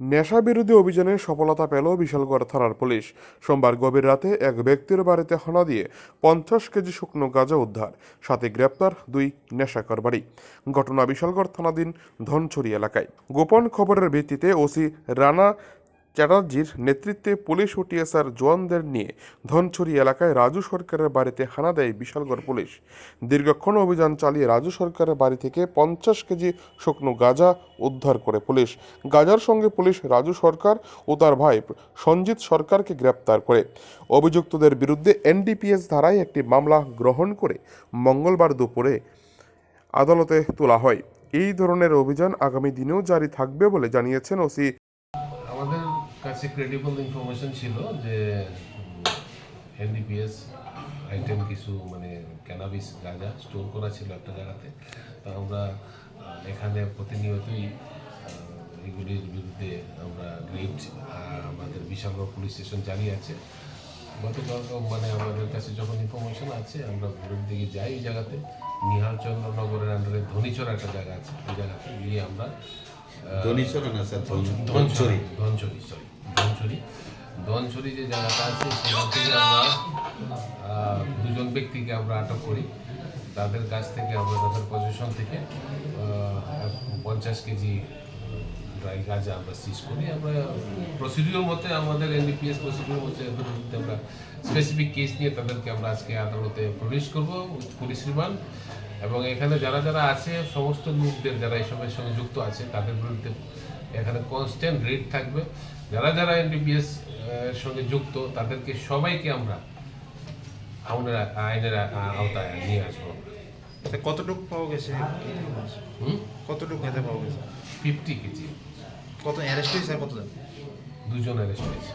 নেশা বিরোধী অভিযানে সফলতা পেল বিশালগড় থানার পুলিশ। সোমবার গভীর রাতে এক ব্যক্তির বাড়িতে হানা দিয়ে পঞ্চাশ কেজি শুকনো গাঁজা উদ্ধার। সাথে গ্রেপ্তার দুই নেশাকর বাড়ি। ঘটনা বিশালগড় থানাধীন ধনছড়ি এলাকায়। গোপন খবরের ভিত্তিতে ওসি রানা চ্যাটার্জির নেতৃত্বে পুলিশ ও টিএসআর জওয়ানদের নিয়ে ধনছড়ি এলাকায় রাজু সরকারের বাড়িতে হানা দেয় বিশালগড় পুলিশ। দীর্ঘক্ষণ অভিযান চালিয়ে রাজু সরকারের বাড়ি থেকে পঞ্চাশ কেজি শুকনো গাঁজা উদ্ধার করে পুলিশ। গাজার সঙ্গে পুলিশ রাজু সরকার ও তার ভাই সঞ্জিত সরকারকে গ্রেপ্তার করে। অভিযুক্তদের বিরুদ্ধে এনডিপিএস ধারায় একটি মামলা গ্রহণ করে মঙ্গলবার দুপুরে আদালতে তোলা হয়। এই ধরনের অভিযান আগামী দিনেও জারি থাকবে বলে জানিয়েছেন ওসি কাছে ক্রেডিবল ইনফরমেশন ছিল যে এনডিপিএস আইটেম কিছু মানে ক্যানাবিস গাঁজা স্টোর করা ছিল একটা জায়গাতে তো আমরা এখানে প্রতিনিয়তই এগুলির বিরুদ্ধে আমরা রেড আমাদের বিশালগড় পুলিশ স্টেশন জারি আছে গতকাল মানে আমাদের কাছে যখন ইনফরমেশন আছে আমরা ভোরের দিকে যাই এই জায়গাতে। নিহালচন্দ্র নগরের আন্ডারে ধনীচর একটা জায়গা আছে। ওই জায়গাতে গিয়ে আমরা ধনীশ্বর না স্যার ধন- ধনছড়ি ধনছড়ি সরি ধনছড়ি ধনছড়ি যে জায়গাটা আছে, সেখান থেকে আমরা দুজন ব্যক্তিকে আমরা আটক করি। তাদের কাছ থেকে আমরা, তাদের পজিশন থেকে পঞ্চাশ কেজি ড্রাই গাঁজা আমরা সিজ করি। আমরা প্রসিডিওর মতে আমাদের এনডিপিএস প্রসিডিওর মতে আমরা স্পেসিফিক কেস নিয়ে তাদেরকে আমরা আজকে আদালতে প্রডিউস করব, পুলিশ রিমান্ড। এবং এখানে যারা যারা আছে সমস্ত লোকদের যারা এসবের সঙ্গে যুক্ত আছে তাদের বিরুদ্ধে এখানে কনস্ট্যান্ট রেট থাকবে। যারা যারা এনডিপিএস এর সঙ্গে যুক্ত তাদেরকে সবাইকে আমরা আইনের আইনের আওতায় নিয়ে আসব। কতটুকু পাওয়া গেছে? কতটুকু খেতে পাওয়া গেছে? Fifty KG. কত অ্যারেস্ট হয়েছে আর কত দুজন অ্যারেস্ট হয়েছে।